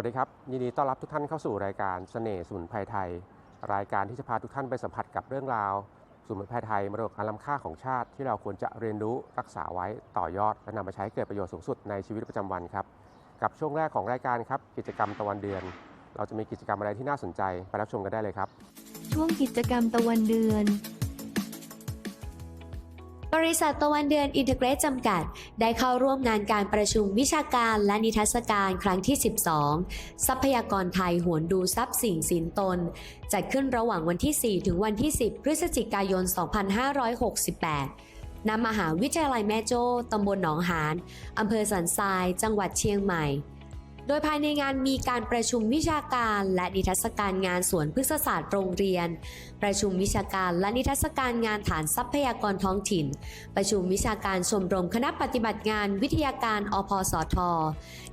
วัสดีครับยินดีต้อนรับทุกท่านเข้าสู่รายการเสน่ห์สมุนไพรไทย รายการที่จะพาทุกท่านไปสัมผัสกับเรื่องราวสมุนไพรไทยมรดกอันล้ำค่าของชาติที่เราควรจะเรียนรู้รักษาไว้ต่อยอด และนำมาใช้เกิดประโยชน์สูงสุดในชีวิตประจำวันครับ กับช่วงแรกของรายการครับกิจกรรมตะวันเดือน เราจะมีกิจกรรมอะไรที่น่าสนใจไปรับชมกันได้เลยครับ ช่วงกิจกรรมตะวันเดือน บริษัทตะวันเดือนอินเทเกรตจำกัด ได้เข้าร่วมงานการประชุมวิชาการและนิทรรศการครั้งที่ 12 ทรัพยากรไทยหวนดูทรัพย์สิ่งสินตน จัดขึ้นระหว่างวันที่ 4 ถึงวันที่ 10 พฤศจิกายน 2568 ณ มหาวิทยาลัยแม่โจ้ตำบลหนองหานอำเภอสันทราย จังหวัดเชียงใหม่ โดยภายในงานมีการประชุมวิชาการและนิทรรศการงานสวนพฤกษศาสตร์โรงเรียน ประชุมวิชาการและนิทรรศการงานฐานทรัพยากรท้องถิ่น ประชุมวิชาการชมรมคณะปฏิบัติงานวิทยาการอพสท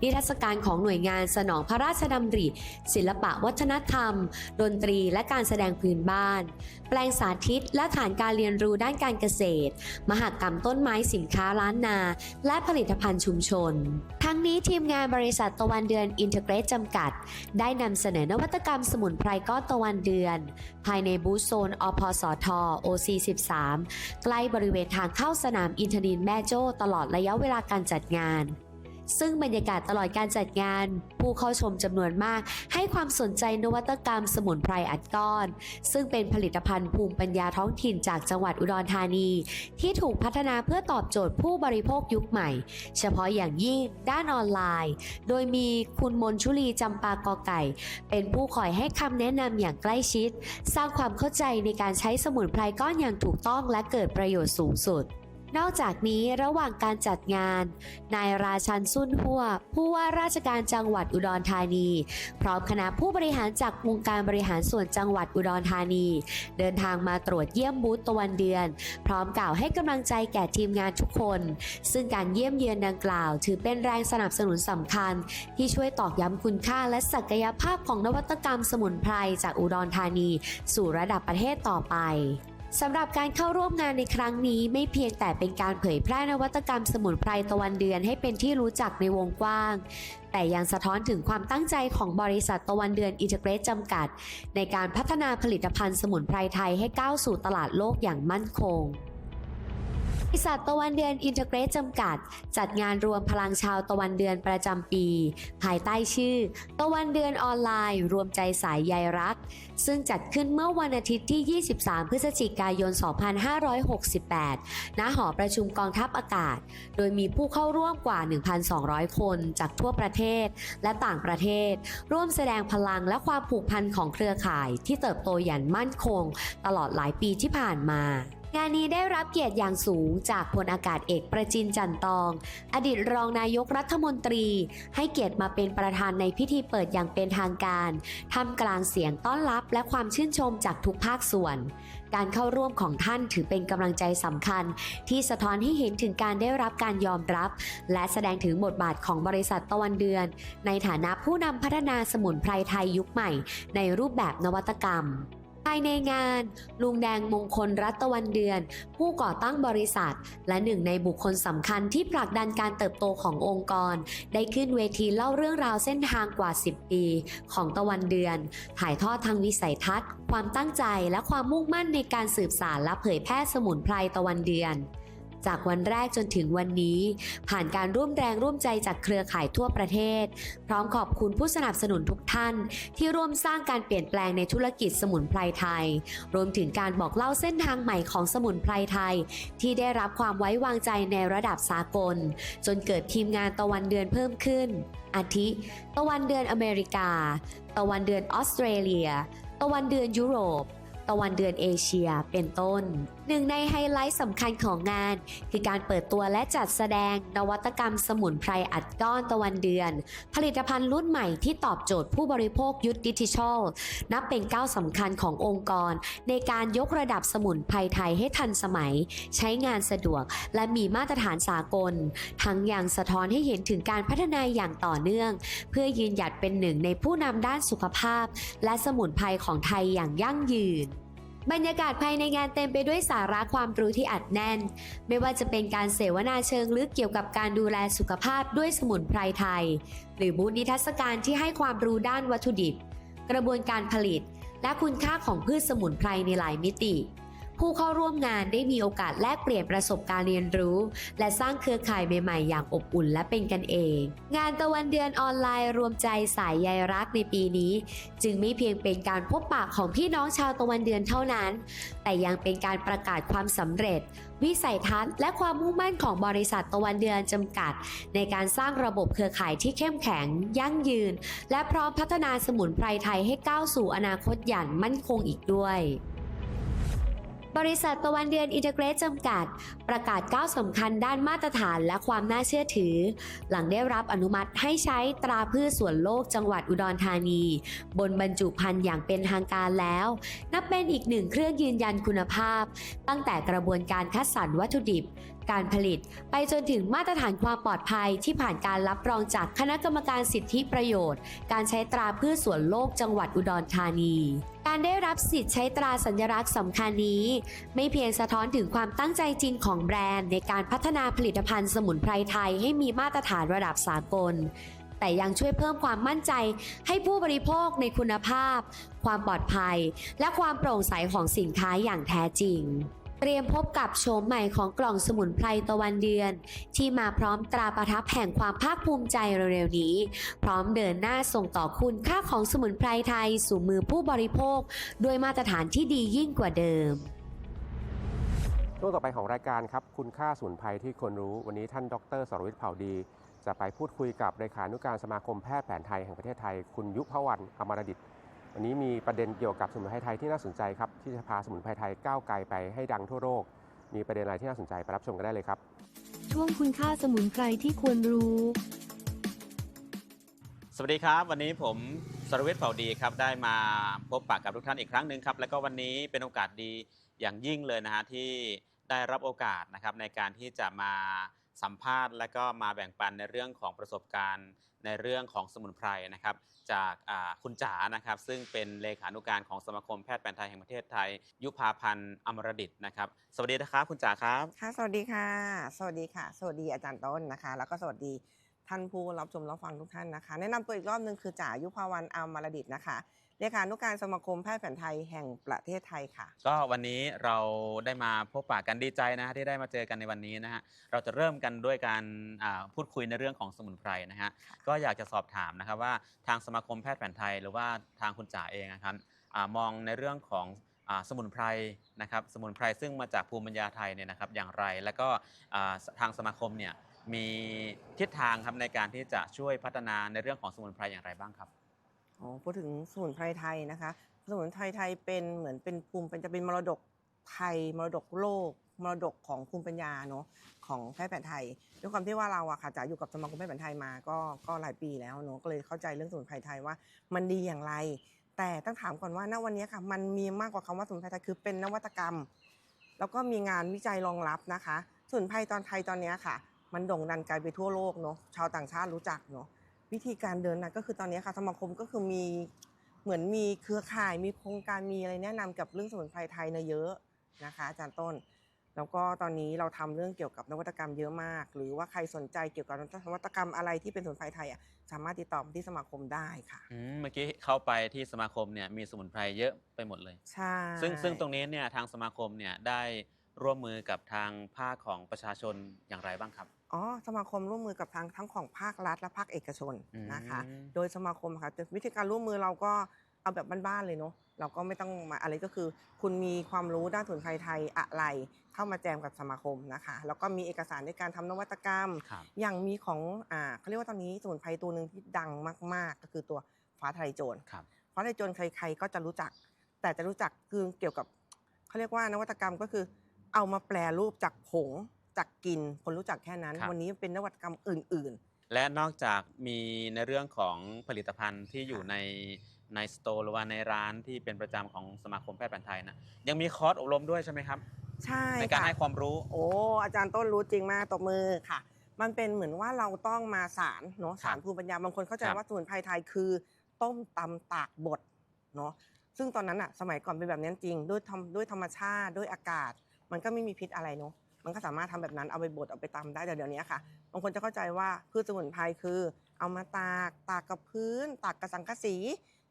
นิทรรศการของหน่วยงานสนองพระราชดำริ ศิลปะวัฒนธรรม ดนตรีและการแสดงพื้นบ้าน แปลงสาธิตและฐานการเรียนรู้ด้านการเกษตร มหกรรมต้นไม้สินค้าล้านนา และผลิตภัณฑ์ชุมชน ทั้งนี้ทีมงานบริษัทตะวันเดือนอินเทเกรตจำกัด ได้นำเสนอนวัตกรรมสมุนไพรก้อนตะวันเดือน ภายในบูธโซนอพสท OC 13 ใกล้บริเวณทางเข้าสนามอินทนินแม่โจ้ตลอดระยะเวลาการจัดงาน ซึ่งบรรยากาศตลอดการจัดงาน ผู้เข้าชมจำนวนมาก ให้ความสนใจนวัตกรรมสมุนไพรอัดก้อน ซึ่งเป็นผลิตภัณฑ์ภูมิปัญญาท้องถิ่นจากจังหวัดอุดรธานี ที่ถูกพัฒนาเพื่อตอบโจทย์ผู้บริโภคยุคใหม่ เฉพาะอย่างยิ่งด้านออนไลน์ โดยมีคุณมนชุลีจำปากอไก่ เป็นผู้คอยให้คำแนะนำอย่างใกล้ชิด สร้างความเข้าใจในการใช้สมุนไพรก้อนอย่างถูกต้องและเกิดประโยชน์สูงสุด นอกจากนี้ระหว่างการจัดงาน นายราชันสุนหัว ผู้ว่าราชการจังหวัดอุดรธานี พร้อมคณะผู้บริหารจากองค์การบริหารส่วนจังหวัดอุดรธานี เดินทางมาตรวจเยี่ยมบูธตะวันเดือน พร้อมกล่าวให้กำลังใจแก่ทีมงานทุกคน ซึ่งการเยี่ยมเยือนดังกล่าว ถือเป็นแรงสนับสนุนสำคัญ ที่ช่วยตอกย้ำคุณค่าและศักยภาพของนวัตกรรมสมุนไพรจากอุดรธานี สู่ระดับประเทศต่อไป สำหรับการเข้าร่วมงานในครั้งนี้ไม่เพียงแต่เป็นการเผยแพร่นวัตกรรมสมุนไพรตะวันเดือนให้เป็นที่รู้จักในวงกว้าง แต่ยังสะท้อนถึงความตั้งใจของบริษัทตะวันเดือนอินเตอร์เกรสจำกัด ในการพัฒนาผลิตภัณฑ์สมุนไพรไทยให้ก้าวสู่ตลาดโลกอย่างมั่นคง บริษัทตะวันเดือนอินเตอร์เกรตจำกัด จัดงานรวมพลังชาวตะวันเดือนประจำปี ภายใต้ชื่อ ตะวันเดือนออนไลน์ รวมใจสายใยรัก ซึ่งจัดขึ้นเมื่อวันอาทิตย์ที่ 23 พฤศจิกายน 2568 ณ หอประชุมกองทัพอากาศ โดยมีผู้เข้าร่วมกว่า 1,200 คนจากทั่วประเทศและต่างประเทศ ร่วมแสดงพลังและความผูกพันของเครือข่ายที่เติบโตอย่างมั่นคง ตลอดหลายปีที่ผ่านมา งานนี้ได้รับเกียรติอย่างสูงจากพลอากาศเอกประจินจันตอง อดีตรองนายกรัฐมนตรี ให้เกียรติมาเป็นประธานในพิธีเปิดอย่างเป็นทางการท่ามกลางเสียงต้อนรับและความชื่นชมจากทุกภาคส่วน การเข้าร่วมของท่านถือเป็นกำลังใจสำคัญ ที่สะท้อนให้เห็นถึงการได้รับการยอมรับ และแสดงถึงบทบาทของบริษัทตะวันเดือน ในฐานะผู้นำพัฒนาสมุนไพรไทยยุคใหม่ ในรูปแบบนวัตกรรม ภายในงาน ลุงแดงมงคลรัตวันเดือน ผู้ก่อตั้งบริษัท และหนึ่งในบุคคลสำคัญที่ผลักดันการเติบโตขององค์กร ได้ขึ้นเวทีเล่าเรื่องราวเส้นทางกว่า 10 ปี ของตะวันเดือน ถ่ายทอดทางวิสัยทัศน์ ความตั้งใจและความมุ่งมั่นในการสืบสารและเผยแพร่สมุนไพรตะวันเดือน จากวันแรกจนถึงวันนี้ ผ่านการร่วมแรงร่วมใจจากเครือข่ายทั่วประเทศ พร้อมขอบคุณผู้สนับสนุนทุกท่าน ที่ร่วมสร้างการเปลี่ยนแปลงในธุรกิจสมุนไพรไทย รวมถึงการบอกเล่าเส้นทางใหม่ของสมุนไพรไทย ที่ได้รับความไว้วางใจในระดับสากล จนเกิดทีมงานตะวันเดือนเพิ่มขึ้น อาทิ ตะวันเดือนอเมริกา ตะวันเดือนออสเตรเลีย ตะวันเดือนยุโรป ตะวันเดือนเอเชีย เป็นต้น หนึ่งในไฮไลท์สำคัญของงาน คือการเปิดตัวและจัดแสดงนวัตกรรมสมุนไพรอัดก้อนตะวันเดือน ผลิตภัณฑ์รุ่นใหม่ที่ตอบโจทย์ผู้บริโภคยุคดิจิทัล นับเป็นก้าวสำคัญขององค์กร ในการยกระดับสมุนไพรไทยให้ทันสมัย ใช้งานสะดวก และมีมาตรฐานสากล ทั้งยังสะท้อนให้เห็นถึงการพัฒนาอย่างต่อเนื่อง เพื่อยืนหยัดเป็นหนึ่งในผู้นำด้านสุขภาพ และสมุนไพรของไทยอย่างยั่งยืน บรรยากาศภายในงานเต็มไปด้วยสาระความรู้ที่อัดแน่น ไม่ว่าจะเป็นการเสวนาเชิงลึกเกี่ยวกับการดูแลสุขภาพด้วยสมุนไพรไทย หรือบูธนิทรรศการที่ให้ความรู้ด้านวัตถุดิบ กระบวนการผลิต และคุณค่าของพืชสมุนไพรในหลายมิติ ผู้เข้าร่วมงานได้มีโอกาสแลกเปลี่ยนประสบการณ์เรียนรู้ และสร้างเครือข่ายใหม่ๆ อย่างอบอุ่นและเป็นกันเอง งานตะวันเดือนออนไลน์รวมใจสายใยรักในปีนี้ จึงไม่เพียงเป็นการพบปะของพี่น้องชาวตะวันเดือนเท่านั้น แต่ยังเป็นการประกาศความสำเร็จ วิสัยทัศน์และความมุ่งมั่นของบริษัทตะวันเดือนจำกัด ในการสร้างระบบเครือข่ายที่เข้มแข็ง ยั่งยืน และพร้อมพัฒนาสมุนไพรไทยให้ก้าวสู่อนาคตอย่างมั่นคงอีกด้วย บริษัทตะวันเดือนอินเตอร์เกรสจำกัด ประกาศก้าวสำคัญด้านมาตรฐานและความน่าเชื่อถือ หลังได้รับอนุมัติให้ใช้ตราพืชสวนโลกจังหวัดอุดรธานี บนบรรจุภัณฑ์อย่างเป็นทางการแล้ว นับเป็นอีกหนึ่งเครื่องยืนยันคุณภาพ ตั้งแต่กระบวนการคัดสรรวัตถุดิบ การผลิต ไปจนถึงมาตรฐานความปลอดภัยที่ผ่านการรับรองจากคณะกรรมการสิทธิประโยชน์ การใช้ตราพืชสวนโลกจังหวัดอุดรธานีการได้รับสิทธิ์ใช้ตราสัญลักษณ์สำคัญนี้ ไม่เพียงสะท้อนถึงความตั้งใจจริงของแบรนด์ในการพัฒนาผลิตภัณฑ์สมุนไพรไทยให้มีมาตรฐานระดับสากล แต่ยังช่วยเพิ่มความมั่นใจให้ผู้บริโภคในคุณภาพ ความปลอดภัย และความโปร่งใสของสินค้าอย่างแท้จริง เตรียมพบกับโฉมใหม่ของกล่องสมุนไพรตะวันเดือน ที่มาพร้อมตราประทับแห่งความภาคภูมิใจเร็วๆนี้ พร้อมเดินหน้าส่งต่อคุณค่าของสมุนไพรไทยสู่มือผู้บริโภค ด้วยมาตรฐานที่ดียิ่งกว่าเดิมช่วงต่อไปของรายการครับคุณค่าสมุนไพรที่ควรรู้วันนี้ท่านดรสรวิทย์เผ่าดี จะไปพูดคุยกับเลขานุการสมาคมแพทย์แผนไทยแห่งประเทศไทย คุณยุพวรรณอมรดิต วันนี้มีประเด็นเกี่ยวกับสมุนไพรไทยที่น่าสนใจครับที่จะพาสมุนไพรไทยก้าวไกลไปให้ดังทั่วโลก มีประเด็นอะไรที่น่าสนใจไปรับชมกันได้เลยครับ ช่วงคุณค่าสมุนไพรที่ควรรู้ สวัสดีครับ วันนี้ผมสรเวทเผ่าดีครับได้มาพบปะกับทุกท่านอีกครั้งหนึ่งครับแล้วก็วันนี้เป็นโอกาสดีอย่างยิ่งเลยนะฮะที่ได้รับโอกาสนะครับในการที่จะมาสัมภาษณ์ และก็มาแบ่งปันในเรื่องของประสบการณ์ ในเรื่องของสมุนไพรนะครับจากคุณจ๋านะครับซึ่งเป็นเลขานุการของสมาคมแพทย์แผนไทยแห่งประเทศไทย ยุพาพันธ์อมรดิตนะครับสวัสดีนะครับคุณจ๋าครับค่ะสวัสดีค่ะ สวัสดีค่ะ สวัสดีอาจารย์ต้นนะคะ แล้วก็สวัสดีท่านผู้รับชมรับฟังทุกท่านนะคะ แนะนำตัวอีกรอบหนึงคือจ๋ายุพาวันอมรดิตนะคะ เลขานุการสมาคมแพทย์แผนไทยแห่งประเทศไทยค่ะ ก็วันนี้เราได้มาพบปะกันดีใจนะฮะที่ได้มาเจอกันในวันนี้นะฮะเราจะเริ่มกันด้วยการอ่าพูดคุยในเรื่องของสมุนไพรนะฮะก็อยากจะสอบถามนะครับว่าทางสมาคมแพทย์แผนไทย หรือว่าทางคุณจ๋าเองนะครับอามองในเรื่องของอาสมุนไพรนะครับสมุนไพรซึ่งมาจากภูมิปัญญาไทยเนี่ยนะครับอย่างไร แล้วก็อ่าทางสมาคมเนี่ยมีทิศทางครับในการที่จะช่วยพัฒนาในเรื่องของสมุนไพรอย่างไรบ้างครับ อ๋อพูดถึงสมุนไพรไทยนะคะ สมุนไพรไทยเป็นเหมือนเป็นภูมิเป็นจะเป็นมรดกไทยมรดกโลก มรดกของภูมิปัญญาเนาะของแพทย์แผนไทยด้วยความที่ว่าเราอะค่ะจะอยู่กับสมาคมแพทย์แผนไทยมาก็ก็หลายปีแล้วเนาะก็เลยเข้าใจเรื่องสมุนไพรไทยว่ามันดีอย่างไร แต่ต้องถามก่อนว่าณวันนี้ค่ะ มันมีมากกว่าคำว่าสมุนไพรไทยคือเป็นนวัตกรรม แล้วก็มีงานวิจัยรองรับนะคะสมุนไพรตอนไทยตอนนี้ค่ะ มันโด่งดังไกลไปทั่วโลกเนาะชาวต่างชาติรู้จักเนาะ วิธีการเดินนะก็คือตอนนี้ค่ะสมาคมก็คือมีเหมือนมีเครือข่ายมีโครงการมีอะไรแนะนำกับเรื่องสมุนไพรไทยเนยเยอะนะคะอาจารย์ต้น แล้วก็ตอนนี้เราทำเรื่องเกี่ยวกับนวัตกรรมเยอะมาก หรือว่าใครสนใจเกี่ยวกับนวัตกรรมอะไรที่เป็นสมุนไพรไทยอะสามารถติดต่อมาที่สมาคมได้ค่ะอืมเมื่อกี้เข้าไปที่สมาคมเนี่ยมีสมุนไพรเยอะไปหมดเลยใช่ซึ่งซึ่งตรงนี้เนี่ยทางสมาคมเนี่ยได้ร่วมมือกับทางภาคของประชาชนอย่างไรบ้างครับ อ๋อสมาคมร่วมมือกับทางทั้งของภาครัฐและภาคเอกชนนะคะอืมโดยสมาคมค่ะจะวิธีการร่วมมือเราก็เอาแบบบ้านๆเลยเนาะเราก็ไม่ต้องมาอะไรก็คือ คุณมีความรู้ด้านสมุนไพรไทยอะไร เข้ามาแจมกับสมาคมนะคะ แล้วก็มีเอกสารในการทำนวัตกรรมครับอย่างมีของอ่าเขาเรียกว่าตอนนี้สมุนไพรตัวหนึ่งที่ดังมาก ๆ ก็คือตัวฟ้าทะลายโจรครับฟ้าทะลายโจรใคร ๆ ก็จะรู้จัก แต่จะรู้จักคือเกี่ยวกับเขาเรียกว่านวัตกรรมก็คือ เอามาแปลรูปจากผง จากกลิน คนรู้จักแค่นั้น ครับ วันนี้เป็นนวัตกรรมอื่นๆและนอกจากมีในเรื่องของผลิตภัณฑ์ที่อยู่ในในสโตร์หรือว่าในร้านที่เป็นประจำของสมาคมแพทย์แผนไทยนะยังมีคอร์สอบรมด้วยใช่ไหมครับใช่ในการค่ะ ให้ความรู้ โอ้ อาจารย์ต้นรู้จริงมากตบมือค่ะ มันเป็นเหมือนว่าเราต้องมาสารเนาะครับสารภูมิปัญญาบางคนเข้าใจครับ ว่าสมุนไพรไทยคือ ต้มตำตากบดเนาะซึ่งตอนนั้นอะสมัยก่อนเป็นแบบนั้นจริงด้วยธรรมด้วยธรรมชาติด้วยอากาศ มันก็ไม่มีพิษอะไรเนาะ มันก็สามารถทำแบบนั้นเอาไปบดเอาไปตำได้แต่เดี๋ยวนี้ค่ะบางคนจะเข้าใจว่าพืชสมุนไพรคือ เอามาตากตากกับพื้น ตากกับสังกะสี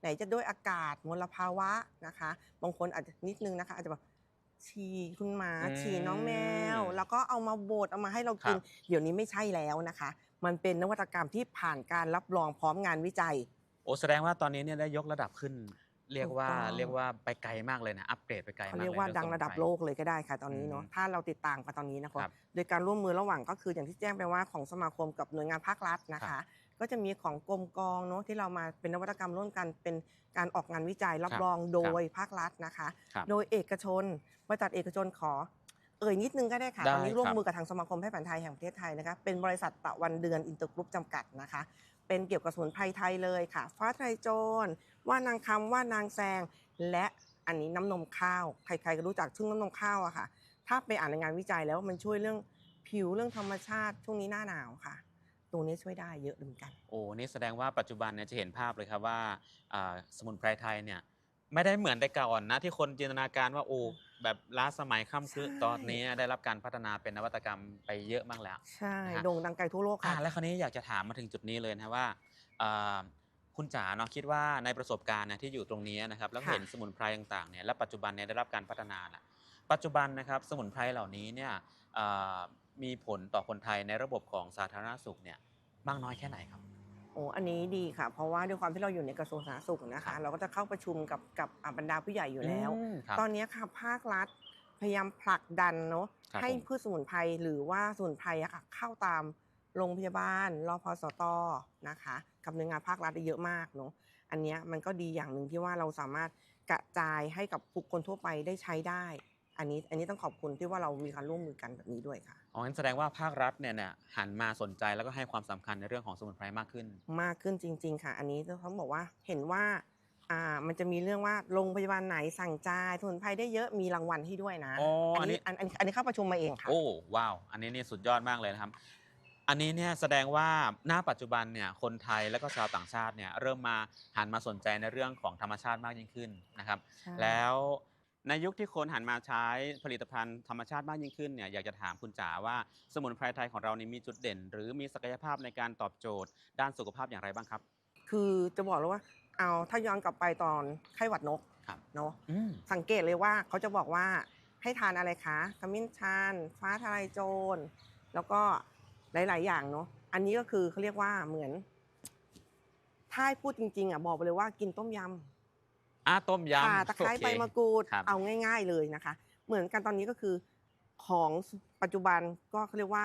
ไหนจะด้วยอากาศมลภาวะนะคะ บางคนอาจจะนิดนึงนะคะอาจจะแบบฉี่คุณหมาอืมฉี่น้องแมว แล้วก็เอามาบดเอามาให้เรากินครับเดี๋ยวนี้ไม่ใช่แล้วนะคะ มันเป็นนวัตกรรมที่ผ่านการรับรองพร้อมงานวิจัย โอ้แสดงว่าตอนนี้เนี่ยได้ยกระดับขึ้น เรียกว่าถูกต้องเรียกว่าไปไกลมากเลยนะอัปเกรดไปไกลมากเขาเลยเรียกว่าองดังสมุนระดับไพโลกเลยก็ได้ค่ะตอนนี้เนาะอืมถ้าเราติดตามกันตอนนี้นะครัคะบโดยการร่วมมือระหว่างก็คืออย่างที่แจ้งไปว่าของสมาคมกับหน่วยงานภาครัฐนะครัคะบก็จะมีของกรมกองเนาะที่เรามาเป็นนวัตกรรมร่วมกันเป็นการออกงานวิจัยรับครับรองโดครับยภาครัฐนะคะครับโดยเอกชนบริษัทเอกชนขอเอ่ยนิดนึงก็ได้ค่ะได้ตอนนี้ร่วมครับมือกับทางสมาคมแพทย์แผนไทยแห่งประเทศไทยนะคะเป็นบริษัทตะวันเดือนอินเตอร์กรุ๊ปจำกัดนะคะ เป็นเกี่ยวกับสมุนไพรไทยเลยค่ะ ฟ้าไทรโจร ว่านางคำว่านางแซง และอันนี้น้ำนมข้าว ใครๆก็รู้จักชื่อน้ำนมข้าวอะค่ะ ถ้าไปอ่านในงานวิจัยแล้วมันช่วยเรื่องผิวเรื่องธรรมชาติช่วงนี้หน้าหนาวค่ะ ตัวนี้ช่วยได้เยอะเหมือนกัน โอ้นี่แสดงว่าปัจจุบันเนี่ยจะเห็นภาพเลยครับว่าสมุนไพรไทยเนี่ย ไม่ได้เหมือนแต่ก่อนนะ ที่คนจินตนาการว่าโอ้แบบล้าสมัยข้ามคืนใช่ตอนนี้ได้รับการพัฒนาเป็นนวัตกรรมไปเยอะมากแล้วใช่นะฮะโด่งดังไกลทั่วโลกอ่าค่ะ แล้วคราวนี้อยากจะถามมาถึงจุดนี้เลยนะว่าอ่าคุณจ๋าเนาะคิดว่าในประสบการณ์นะที่อยู่ตรงนี้นะครับแล้วค่ะเห็นสมุนไพรต่างๆเนี่ยและปัจจุบันเนี่ยได้รับการพัฒนาละปัจจุบันนะครับสมุนไพรเหล่านี้เนี่ยอ่ามีผลต่อคนไทยในระบบของสาธารณสุขเนี่ยมากน้อยแค่ไหนครับ โอ้อันนี้ดีค่ะ เพราะว่าด้วยความที่เราอยู่ในกระทรวงสาธารณสุขนะครัคะบเราก็จะเข้าประชุมกับกับอ่าบรรดาผู้ใหญ่อยู่แล้วมครับ ตอนนี้ค่ะภาครัฐพยายามผลักดันเนาะครับให้ผม พืชสมุนไพรหรือว่าสมุนไพรอะค่ะเข้าตามโรงพยาบาลรพสตนะคะกับหน่วยงานภาครัฐได้เยอะมากเนาะอันเนี้ยมันก็ดีอย่างหนึ่งที่ว่าเราสามารถกระจายให้กับบุคคลทั่วไปได้ใช้ได้ อันนี้อันนี้ต้องขอบคุณที่ว่าเรามีการร่วมมือกันแบบนี้ด้วยค่ะ อ๋องั้นแสดงว่าภาครัฐเนี่ยเนี่ยหันมาสนใจแล้วก็ให้ความสำคัญในเรื่องของสมุนไพรมากขึ้น มากขึ้นจริง ๆ ค่ะ อันนี้เขาบอกว่าเห็นว่าอ่ามันจะมีเรื่องว่าโรงพยาบาลไหนสั่งจ่ายสมุนไพรได้เยอะมีรางวัลให้ด้วยนะอ๋ออัอันนี้ อัอันนนี้อันอันนี้เข้าประชุมมาเองค่ะ โอ้ว้าว อันนี้นี่สุดยอดมากเลยนะครับ อันนี้เนี่ยแสดงว่าหน้าปัจจุบันเนี่ยคนไทยและก็ชาวต่างชาติเนี่ยเริ่มมาหันมาสนใจในเรื่องของธรรมชาติมากยิ่งขึ้นนะครับ ใช่ แล้ว ในยุคที่คนหันมาใช้ผลิตภัณฑ์ธรรมชาติมากยิ่งขึ้นเนี่ยอยากจะถามคุณจ๋าว่าสมุนไพรไทยของเรานี่มีจุดเด่น หรือมีศักยภาพในการตอบโจทย์ ด้านสุขภาพอย่างไรบ้างครับ คือจะบอกเลยว่าเอาถ้าย้อนกลับไปตอนไข้หวัดนกครับเนาะอืมสังเกตเลยว่าเขาจะบอกว่าให้ทานอะไรคะขมิ้นชันฟ้าทลายโจร แล้วก็หลาย ๆ อย่างเนาะอันนี้ก็คือเขาเรียกว่าเหมือนถ้าให้พูดจริง ๆอะบอกไปเลยว่ากินต้มยำ อะต้มยำข่าตะไคร้โอเคใบมะกรูดครับ เอาง่าย ๆเลยนะคะ เหมือนกันตอนนี้ก็คือของปัจจุบันก็เขาเรียกว่า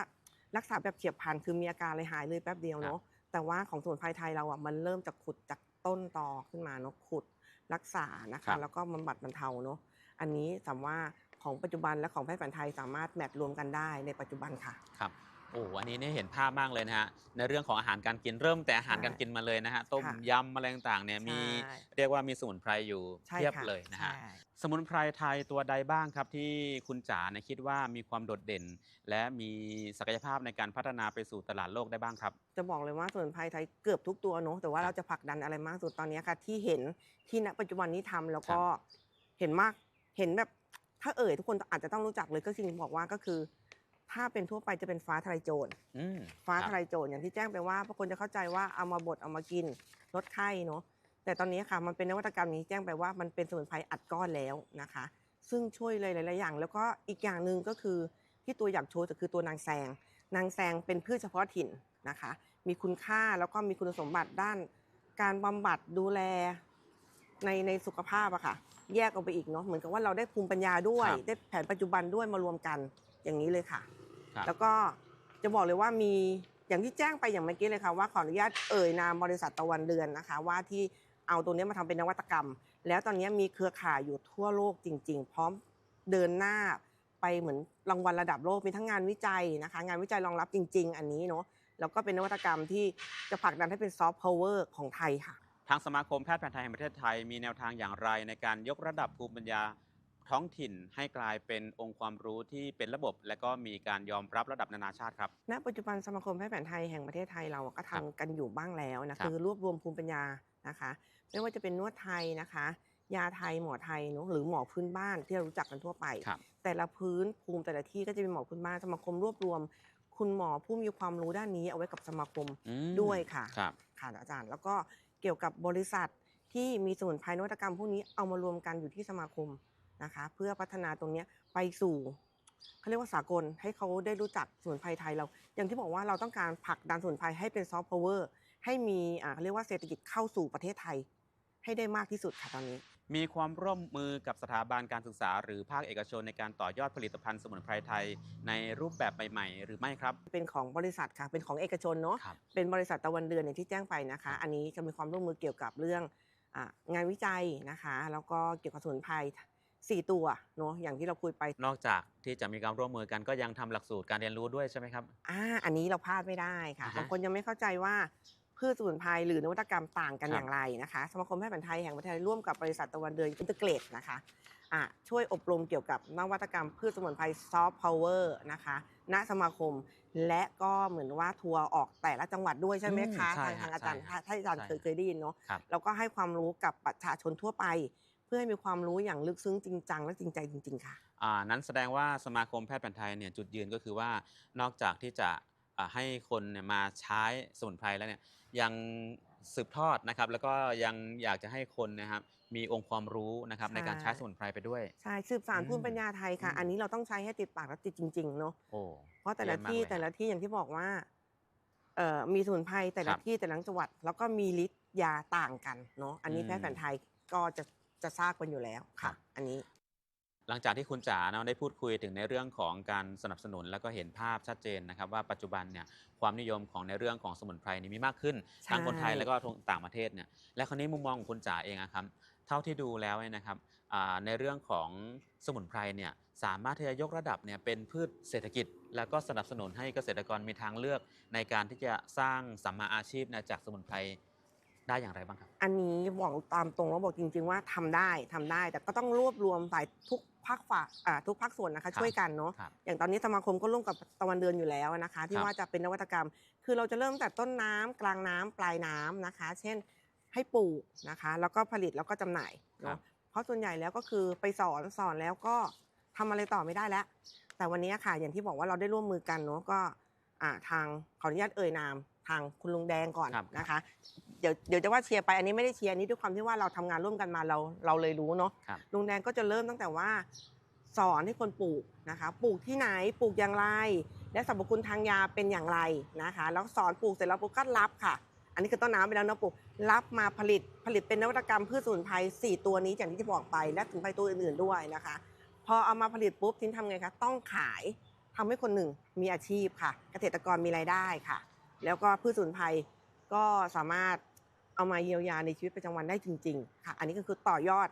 รักษาแบบเฉียบพลันคือมีอาการเลยหายเลยแป๊บเดียวเนาะแต่ว่าของสมุนไพรไทยเราอะมันเริ่มจากขุดจากต้นตอขึ้นมาเนาะขุดรักษานะครัคะ บ แล้วก็บำบัดบรรเทาเนาะอันนี้สามว่าของปัจจุบันและของแพทย์แผนไทยสามารถแมทรวมกันได้ในปัจจุบันค่ะ ครับ โอ้อันนี้เนี่ยเห็นภาพมากเลยนะฮะในเรื่องของอาหารการกินเริ่มแต่อาหารการกินมาเลยนะฮะต้มค่ะยำอะไรต่างๆเนี่ยมีใช่เรียกว่ามีสมุนไพรอยู่ใช่เทียบค่ะเลยนะฮะใช่สมุนไพรไทยตัวใดบ้างครับที่คุณจ๋าเนี่ยคิดว่ามีความโดดเด่น และมีศักยภาพในการพัฒนาไปสู่ตลาดโลกได้บ้างครับ จะบอกเลยว่าสมุนไพรไทยเกือบทุกตัวเนอะแต่ว่าครับเราจะผลักดันอะไรมากสุดตอนนี้ค่ะที่เห็นที่ณปัจจุบันนี้ทำแล้วก็เห็นมากเห็นแบบถ้าเอ่ยทุกคนอาจจะต้องรู้จักเลยก็คือบอกว่าก็คือ ถ้าเป็นทั่วไปจะเป็นฟ้าทลายโจรอืมฟ้าครับทลายโจรอย่างที่แจ้งไปว่าบางคนจะเข้าใจว่าเอามาบดเอามากินลดไข้เนาะแต่ตอนนี้ค่ะมันเป็นนวัตกรรมนี้แจ้งไปว่ามันเป็นสมุนไพรอัดก้อนแล้วนะคะ ซึ่งช่วยเลยหลาย ๆ อย่าง แล้วก็อีกอย่างหนึ่งก็คือที่ตัวอยากโชว์ก็คือตัวนางแซงนางแซงเป็นพืชเฉพาะถิ่นนะคะ มีคุณค่าแล้วก็มีคุณสมบัติด้าน การบำบัดดูแลในในสุขภาพอะค่ะ แยกออกไปอีกเนาะเหมือนกับว่าเราได้ภูมิปัญญาด้วย ครับ ได้แผนปัจจุบันด้วยมารวมกันอย่างนี้เลยค่ะครับ แล้วก็จะบอกเลยว่ามีอย่างที่แจ้งไปอย่างเมื่อกี้เลยค่ะว่าขออนุญาตเอ่ยนามบริษัทตะวันเรือนนะคะ ว่าที่เอาตัวนี้มาทำเป็นนวัตกรรม แล้วตอนนี้มีเครือข่ายอยู่ทั่วโลกจริง ๆ พร้อมเดินหน้าไปเหมือนรางวัลระดับโลกมีทั้งงานวิจัยนะคะ งานวิจัยรองรับจริง ๆ อันนี้เนาะแล้วก็เป็นนวัตกรรมที่จะผลักดันให้เป็นซอฟต์พาวเวอร์ของไทยค่ะ ทางสมาคมแพทย์แผนไทยแห่งประเทศไทยมีแนวทางอย่างไรในการยกระดับภูมิปัญญา ท้องถิ่นให้กลายเป็นองค์ความรู้ที่เป็นระบบ และก็มีการยอมรับระดับนานาชาติครับ ณ ปัจจุบันสมาคมแพทย์แผนไทยแห่งประเทศไทยเราก็ครัทำบกันอยู่บ้างแล้วนะครับคือรวบรวมภูมิปัญญานะคะ ไม่ว่าจะเป็นนวดไทยนะคะ ยาไทยหมอไทยเนอะหรือหมอพื้นบ้านที่เรารู้จักกันทั่วไป ครับ แต่ละพื้นภูมิแต่ละที่ก็จะเป็นหมอพื้นบ้านสมาคมรวบรวม คุณหมอผู้มีความรู้ด้านนี้เอาไว้กับสมาคมอืมด้วยค่ะ ครับ ค่ะอาจารย์แล้วก็เกี่ยวกับบริษัทที่มีสมุนไพรนวัตกรรมพวกนี้เอามารวมกันอยู่ที่สมาคม นะคะ เพื่อพัฒนาตรงเนี้ยไปสู่เขาเรียกว่าสากลให้เขาได้รู้จักสมุนไพรไทยเรา อย่างที่บอกว่าเราต้องการผลักดันสมุนไพรให้เป็นซอฟต์พาวเวอร์ให้มีอ่าเขาเรียกว่าเศรษฐกิจเข้าสู่ประเทศไทย ให้ได้มากที่สุดค่ะตอนนี้ มีความร่วมมือกับสถาบันการศึกษา หรือภาคเอกชนในการต่อยอดผลิตภัณฑ์สมุนไพรไทย ในรูปแบบใหม่ๆ หรือไม่ครับ เป็นของบริษัทค่ะ เป็นของเอกชนเนาะครับ เป็นบริษัทตะวันเดือนอย่างที่แจ้งไปนะคะ อันนี้จะมีความร่วมมือเกี่ยวกับเรื่องอางานวิจัยนะคะ แล้วก็เกี่ยวกับสมุนไพร สี่ตัวเนาะอย่างที่เราคุยไปนอกจากที่จะมีการร่วมมือกันก็ยังทำหลักสูตรการเรียนรู้ด้วยใช่ไหมครับอ่าอันนี้เราพลาดไม่ได้ค่ะอ่าฮะบางคนยังไม่เข้าใจว่าพืชสมุนไพรหรือนวัตกรรมต่างกันครับอย่างไรนะคะสมาคมแพทย์แผนไทยแห่งประเทศไทยร่วมกับบริษัทตะวันเดือนอินเตอร์เกรดนะคะอะช่วยอบรมเกี่ยวกับนวัตกรรมพืชสมุนไพรซอฟต์พาวเวอร์นะคะณสมาคมและก็เหมือนว่าทัวร์ออกแต่ละจังหวัดด้วยใช่ไหมคะอืมใช่ทางฮะทางอาจารย์ใช่ฮะถ้าอาจารย์ใช่เคยเคยได้ยินเนาะครับแล้วก็ให้ความรู้กับประชาชนทั่วไปเพื่อให้มีความรู้อย่างลึกซึ้งจริงจังและจริงใจจริง ๆ ค่ะ อ่านั้นแสดงว่าสมาคมแพทย์แผนไทยเนี่ยจุดยืนก็คือว่านอกจากที่จะอ่าให้คนเนี่ยมาใช้สมุนไพรแล้วเนี่ยยังสืบทอดนะครับ แล้วก็ยังอยากจะให้คนนะครับมีองค์ความรู้นะครับใช่ ในการใช้สมุนไพรไปด้วย ใช่สืบสานอืมภูมิปัญญาไทยค่ะ อืม อันนี้เราต้องใช้ให้ติดปากและติดจริง ๆ เนาะโอ้ เพราะแต่ละเยี่ยมมากที่เลยแต่ละที่อย่างที่บอกว่าเอ่อมีสมุนไพรแต่คละรับที่แต่ละจังหวัด แล้วก็มีฤทธิ์ยาต่างกันเนาะอันนี้อืม แพทย์แผนไทยก็จะ จะทราบกันอยู่แล้วครัค่ะบอันนี้ หลังจากที่คุณจ๋าเนาะได้พูดคุยถึงในเรื่องของการสนับสนุนแล้วก็เห็นภาพชัดเจนนะครับ ว่าปัจจุบันเนี่ยความนิยมของในเรื่องของสมุนไพรนี่มีมากขึ้นใช่ทั้งคนไทยแล้วก็ต่างประเทศเนี่ยและคราวนี้มุมมองของคุณจ๋าเองอะครับเท่าที่ดูแล้วเนี่ยนะครับอ่าในเรื่องของสมุนไพรเนี่ยสามารถที่จะยกระดับเนี่ยเป็นพืชเศรษฐกิจ แล้วก็สนับสนุนให้เกษตรกรมีทางเลือกในการที่จะสร้างสัมมาอาชีพเนี่ยจากสมุนไพร ได้อย่างไรบ้างครับ อันนี้บอกตามตรงแล้วบอกจริง ๆ ว่าทำได้ทำได้ แต่ก็ต้องรวบรวมฝ่ายทุกภาคฝ่ายอ่าทุกภาคส่วนนะคะ ช่วยกันเนาะครับอย่างตอนนี้สมาคมก็ร่วมกับตะวันเดือนอยู่แล้วนะคะ ที่ครับว่าจะเป็นนวัตกรรม คือเราจะเริ่มแต่ต้นน้ำกลางน้ำปลายน้ำนะคะ เช่นให้ปลูกนะคะ แล้วก็ผลิตแล้วก็จำหน่ายครัเนาะบเพราะส่วนใหญ่แล้วก็คือไปสอนสอนแล้วก็ทำอะไรต่อไม่ได้แล้ว แต่วันนี้ค่ะอย่างที่บอกว่าเราได้ร่วมมือกันเนาะก็อ่าทางขออนุญาตเอ่ยนาม ทางคุณลุงแดงก่อนครับ นะคะ เดี๋ยวเดี๋ยวจะว่าเชียร์ไปอันนี้ไม่ได้เชียร์อันนี้ด้วยความที่ว่าเราทำงานร่วมกันมาเราเราเลยรู้เนาะครับ ลุงแดงก็จะเริ่มตั้งแต่ว่า สอนให้คนปลูกนะคะ ปลูกที่ไหนปลูกอย่างไร และสรรพคุณทางยาเป็นอย่างไรนะคะ แล้วสอนปลูกเสร็จแล้วปุ๊บก็รับค่ะ อันนี้คือต้นน้ำไปแล้วนะปลูกรับมาผลิตผลิตเป็นนวัตกรรมพืชสมุนไพรสี่ตัวนี้อย่างที่บอกไป และสมุนไพรตัวอื่นๆด้วยนะคะ พอเอามาผลิตปุ๊บทิ้นทำไงคะต้องขายทำให้คนหนึ่งมีอาชีพค่ะ เกษตรกรมีรายได้ค่ะ แล้วก็พืชสมุนไพรก็สามารถเอามาเยียวยาในชีวิตประจำวันได้จริง ๆ ค่ะ อันนี้ก็คือต่อยอด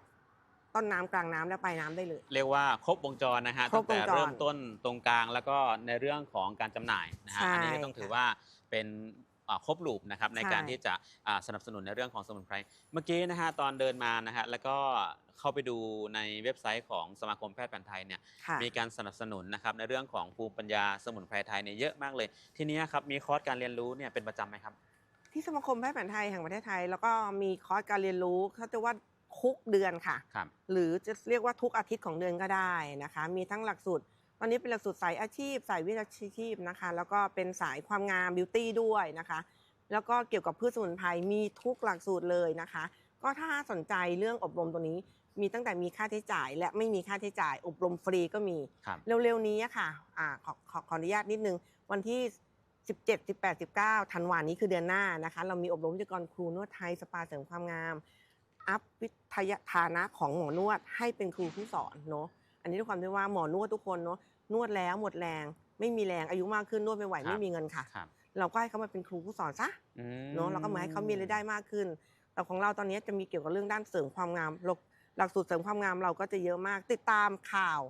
ต้นน้ำกลางน้ำและปลายน้ำได้เลย เรียกว่าครบวงจรนะฮะครตั้บงแต่วงจรเริ่มต้นตรงกลางแล้วก็ในเรื่องของการจำหน่ายนะฮะใช่อันนี้ก็ต้องถือว่าเป็นอ่า ครบลูปนะครับในใช่การที่จะอ่าสนับสนุนในเรื่องของสมุนไพรเมื่อกี้นะฮะตอนเดินมานะฮะแล้วก็เข้าไปดูในเว็บไซต์ของสมาคมแพทย์แผนไทยเนี่ยค่ะมีการสนับสนุนนะครับในเรื่องของภูมิปัญญาสมุนไพรไทยเนี่ยเยอะมากเลย ทีนี้ครับมีคอร์สการเรียนรู้เนี่ยเป็นประจำไหมครับ ที่สมาคมแพทย์แผนไทยแห่งประเทศไทย แล้วก็มีคอร์สการเรียนรู้เขาจะว่าทุกเดือนค่ะครับหรือจะเรียกว่าทุกอาทิตย์ของเดือนก็ได้นะคะ มีทั้งหลักสูตร ตอนนี้เป็นหลักสูตรสายอาชีพ สายวิชาชีพนะคะ แล้วก็เป็นสายความงามบิวตี้ด้วยนะคะ แล้วก็เกี่ยวกับพืชสมุนไพรมีทุกหลักสูตรเลยนะคะ ก็ถ้าสนใจเรื่องอบรมตัวนี้ มีตั้งแต่มีค่าใช้จ่าย และไม่มีค่าใช้จ่าย อบรมฟรีก็มีครับเร็วๆนี้อะค่ะอ่าขอขอขออนุญาตนิดนึงวันที่17 18 19ธันวานี้คือเดือนหน้านะคะ เรามีอบรมวิทยากรครูนวดไทยสปาเสริมความงาม อัพวิทยาฐานะของหมอนวดให้เป็นครูผู้สอนเนาะอั นนี้ด้วยความที่ว่าหมอนวดทุกคนเนาะนวดแล้วหมดแรง ไม่มีแรงอายุมากขึ้นนวดไม่ไหวครับ ไม่มีเงินค่ะ ครับเราก็ให้เขามาเป็นครูผู้สอนซะอืมเนาะเราก็หมายให้เขามีรายได้มากขึ้น แต่ของเราตอนนี้จะมีเกี่ยวกับเรื่องด้านเสริมความงามหลักหลักสูตรเสริมความงามเราก็จะเยอะมากติดตามข่าว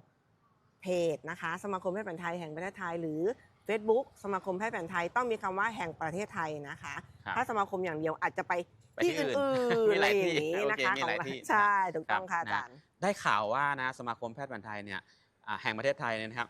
เพจนะคะ สมาคมแพทย์แผนไทยแห่งประเทศไทยหรือ Facebook สมาคมแพทย์แผนไทยต้องมีคำว่าแห่งประเทศไทยนะคะ ครับ ถ้าสมาคมอย่างเดียวอาจจะไปไปที่ที่อื่อื่นนๆมีอะไรหลายอย่าที่งนี้โอนะเคคะมีของหลายเราที่ ใช่ถูกต้องครัค่ะบอาจารย์ ได้ข่าวว่านะสมาคมแพทย์แผนไทยเนี่ยอ่าแห่งประเทศไทยเนี่ยนะครับ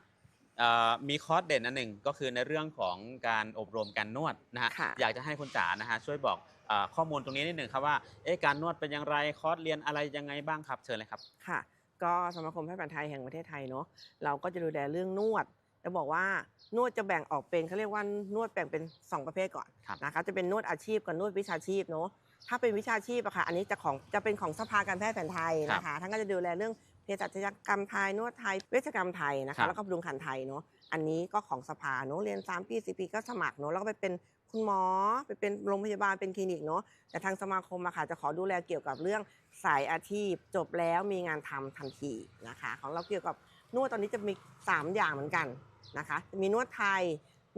เอ่อมีคอร์สเด่นอันหนึ่งก็คือในเรื่องของการอบรมการนวดนะฮะค่ะอยากจะให้คุณจ๋านะฮะช่วยบอกอ่าข้อมูลตรงนี้นิดหนึ่งครับว่าเอ๊ะการนวดเป็นอย่างไรคอร์สเรียนอะไรยังไงบ้างครับเชิญเลยครับค่ะ ก็สมาคมแพทย์แผนไทยแห่งประเทศไทยเนาะเราก็จะดูแลเรื่องนวดจะบอกว่านวดจะแบ่งออกเป็นเขาเรียกว่านวดแบ่งเป็น 2 ประเภทก่อนครับนะคะจะเป็นนวดอาชีพกับนวดวิชาชีพเนาะ ถ้าเป็นวิชาชีพอะค่ะ อันนี้จะของจะเป็นของสภาการแพทย์แผนไทยนะคะท่านก็จะดูแลเรื่องเภสัชกรรมไทยนวดไทยเวชกรรมไทยนะครัคะบ แล้วก็บำรุงขันไทยเนาะอันนี้ก็ของสภาเนาะเรียน3ปี4ปีก็สมัครเนาะแล้วก็ไปเป็นคุณหมอไปเป็นโรงพยาบาลเป็นคลินิกเนาะแต่ทางสมาคมอะค่ะจะขอดูแลเกี่ยวกับเรื่องสายอาชีพ จบแล้วมีงานทำทันทีนะคะ ของเราเกี่ยวกับนวดตอนนี้จะมี3อย่างเหมือนกันนะคะจะมีนวดไทย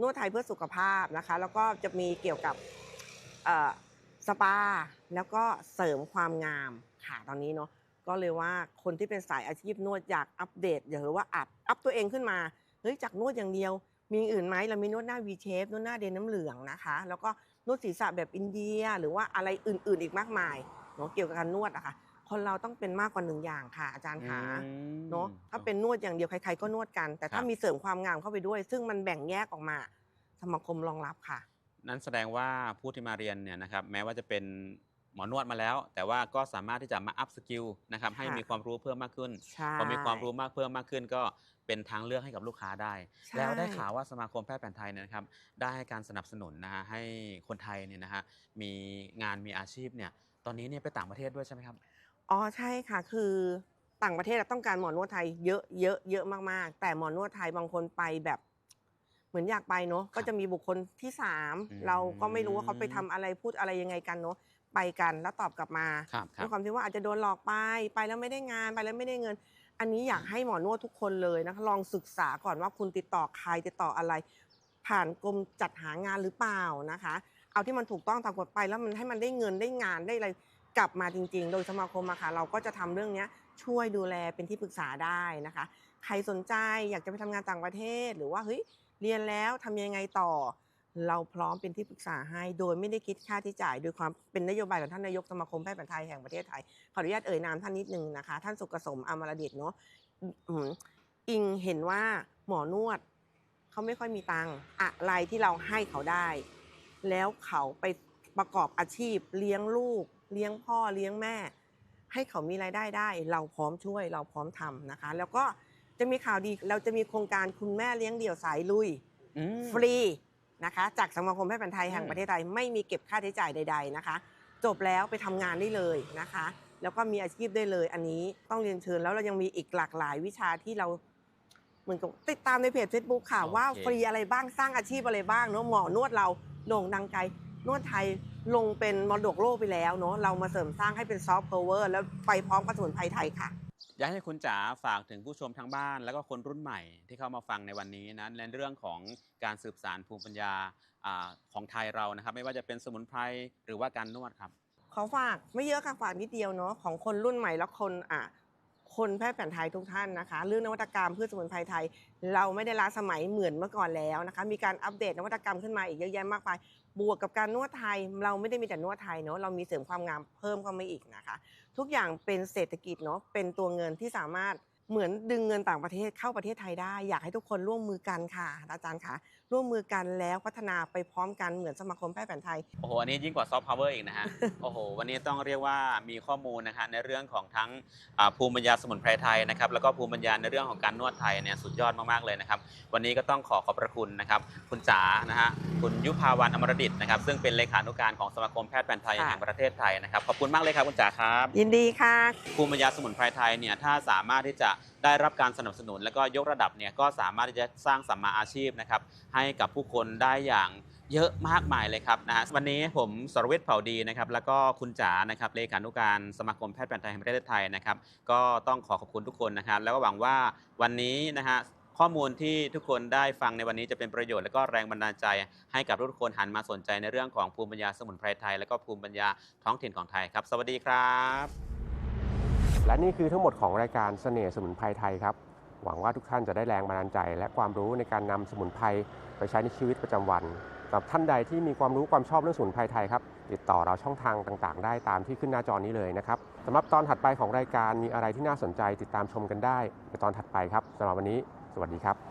นวดไทยเพื่อสุขภาพนะคะ แล้วก็จะมีเกี่ยวกับเอ่อ สปา แล้วก็เสริมความงามค่ะตอนนี้เนาะก็เลยว่าคนที่เป็นสายอาชีพนวดอยากอัปเดตหรือว่าอัพอัพตัวเองขึ้นมาเฮ้ยจากนวดอย่างเดียว มีอย่างอื่นไหมเรามีนวดหน้า V shape นวดหน้าเดนน้ำเหลืองนะคะ แล้วก็นวดศีรษะแบบอินเดีย หรือว่าอะไรอื่น ๆ อีกมากมายเนาะเกี่ยวกับการนวดอะค่ะคนเราต้องเป็นมากกว่าหนึ่งอย่างค่ะ อาจารย์คะอืมเนาะถ้าเป็นนวดอย่างเดียวใครๆก็นวดกัน แต่ถ้าครับมีเสริมความงามเข้าไปด้วย ซึ่งมันแบ่งแยกออกมาสมาคมรองรับค่ะ นั้นแสดงว่าผู้ที่มาเรียนเนี่ยนะครับแม้ว่าจะเป็นหมอนวดมาแล้ว แต่ว่าก็สามารถที่จะมาอัพสกิลนะครับให้ค่ะมีความรู้เพิ่มมากขึ้นใช่พอมีความรู้มากเพิ่มมากขึ้น ก็เป็นทางเลือกให้กับลูกค้าได้ใช่แล้วได้ข่าวว่าสมาคมแพทย์แผนไทยเนี่ยนะครับได้ให้การสนับสนุนนะฮะให้คนไทยเนี่ยนะฮะมีงานมีอาชีพเนี่ยตอนนี้เนี่ยไปต่างประเทศด้วยใช่ไหมครับอ๋อใช่ค่ะคือต่างประเทศต้องการหมอนวดไทยเยอะเยอะเยอะมากๆ แต่หมอนวดไทยบางคนไปแบบ เหมือนอยากไปเนาะก็จะมีบุคคลที่สามอืมเราก็ไม่รู้ว่าเขาไปทำอะไรพูดอะไรยังไงกันเนาะไปกันแล้วตอบกลับมาครับครัด้วบยความที่ว่าอาจจะโดนหลอกไปไปแล้วไม่ได้งานไปแล้วไม่ได้เงิน อันนี้อยากให้หมอนวดทุกคนเลยนะคะลองศึกษาก่อนว่าคุณติดต่อใครติดต่ออะไร ผ่านกรมจัดหางานหรือเปล่านะคะ เอาที่มันถูกต้องตามกฎไปแล้วมันให้มันได้เงินได้งานได้อะไรกลับมาจริง ๆ โดยสมาคมอะค่ะเราก็จะทำเรื่องเนี้ยช่วยดูแลเป็นที่ปรึกษาได้นะคะ ใครสนใจอยากจะไปทำงานต่างประเทศหรือว่าเฮ้ย เรียนแล้วทำยังไงต่อ เราพร้อมเป็นที่ปรึกษาให้ โดยไม่ได้คิดค่าที่จ่าย โดยความเป็นนโยบายของท่านนายกสมาคมแพทย์แผนไทยแห่งประเทศไทย ขออนุญาตเอ่ยนามท่านนิดนึงนะคะ ท่านสุกสมอมรดิตเนาะอิงเห็นว่าหมอนวดเขาไม่ค่อยมีตังค์อะไรที่เราให้เขาได้ แล้วเขาไปประกอบอาชีพ เลี้ยงลูก เลี้ยงพ่อเลี้ยงแม่ ให้เขามีรายได้ได้ เราพร้อมช่วยเราพร้อมทำนะคะ แล้วก็ จะมีข่าวดีเราจะมีโครงการคุณแม่เลี้ยงเดี่ยวสายลุย อืม ฟรีนะคะ จากสมาคมแพทย์แผนไทยแห่งอืม ประเทศไทยไม่มีเก็บค่าใช้จ่ายใด ๆนะคะ จบแล้วไปทำงานได้เลยนะคะ แล้วก็มีอาชีพได้เลยอันนี้ต้องเรียนเชิญแล้วเรายังมีอีกหลากหลายวิชาที่เราเหมือนกับติดตามในเพจ Facebook ค่ะโอเคว่าฟรีอะไรบ้างสร้างอาชีพอะไรบ้างเนาะหมอนวดเราโด่งดังไกลนวดไทยลงเป็นมรดกโลกไปแล้วเนาะเรามาเสริมสร้างให้เป็นซอฟต์พาวเวอร์แล้วไปพร้อมกับสมุนไพรไทยค่ะ อยากให้คุณจ๋าฝากถึงผู้ชมทางบ้าน แล้วก็คนรุ่นใหม่ที่เข้ามาฟังในวันนี้นะในเรื่องของการสืบสารภูมิปัญญาอของไทยเรานะครับ ไม่ว่าจะเป็นสมุนไพรหรือว่าการนวดครับ ขอฝากไม่เยอะค่ะฝากนิดเดียวเนาะของคนรุ่นใหม่และคนอะ คนแพทย์แผนไทยทุกท่านนะคะ เรื่องนวัตกรรมพืชสมุนไพรไทย เราไม่ได้ล้าสมัยเหมือนเมื่อก่อนแล้วนะคะ มีการอัปเดตนวัตกรรมขึ้นมาอีกเยอะแยะมากมายบวกกับการนวดไทย เราไม่ได้มีแต่นวดไทยเนาะเรามีเสริมความงามเพิ่มเข้ามาอีกนะคะ ทุกอย่างเป็นเศรษฐกิจเนาะเป็นตัวเงินที่สามารถเหมือนดึงเงินต่างประเทศเข้าประเทศไทยได้ อยากให้ทุกคนร่วมมือกันค่ะอาจารย์ค่ะ ร่วมมือกันแล้วพัฒนาไปพร้อมกันเหมือนสมาคมแพทย์แผนไทย โอ้โห อันนี้ยิ่งกว่าซอฟต์พาวเวอร์อีกนะฮะ โอ้โห วันนี้ต้องเรียกว่ามีข้อมูลนะฮะในเรื่องของทั้งอ่าภูมิปัญญาสมุนไพรไทยนะครับ แล้วก็ภูมิปัญญาในเรื่องของการนวดไทยเนี่ยสุดยอดมากๆเลยนะครับ วันนี้ก็ต้องขอขอบพระคุณนะครับ คุณจ๋า นะฮะ คุณยุพาวันอมรดิตนะครับ ซึ่งเป็นเลขานุการของสมาคมแพทย์แผนไทยค่ะแห่งประเทศไทยนะครับ ขอบคุณมากเลยครับคุณจ๋าครับ ยินดีค่ะ ภูมิปัญญาสมุนไพรไทยเนี่ย ถ้าสามารถที่จะได้รับการสนับสนุน แล้วก็ยกระดับเนี่ยก็สามารถที่จะสร้างสัมมาอาชีพนะครับให้กับผู้คนได้อย่างเยอะมากมายเลยครับนะฮะวันนี้ผมสรวิทย์เผ่าดีนะครับแล้วก็คุณจ๋านะครับเลขานุการสมาคมแพทย์แผนไทยแห่งประเทศไทยนะครับก็ต้องขอขอบคุณทุกคนนะครับแล้วก็หวังว่าวันนี้นะฮะข้อมูลที่ทุกคนได้ฟังในวันนี้จะเป็นประโยชน์และก็แรงบันดาลใจ ให้กับทุกคนหันมาสนใจในเรื่องของภูมิปัญญาสมุนไพรไทย และก็ภูมิปัญญาท้องถิ่นของไทยครับ สวัสดีครับ และนี่คือทั้งหมดของรายการเสน่ห์สมุนไพรไทยครับ หวังว่าทุกท่านจะได้แรงบันดาลใจ และความรู้ในการนำสมุนไพรไปใช้ในชีวิตประจำวันสำหรับท่านใดที่มีความรู้ความชอบเรื่องสมุนไพรไทยครับ ติดต่อเราช่องทางต่างๆ ได้ตามที่ขึ้นหน้าจอนี้เลยนะครับสำหรับตอนถัดไปของรายการมีอะไรที่น่าสนใจ ติดตามชมกันได้ในตอนถัดไปครับสำหรับวันนี้ สวัสดีครับ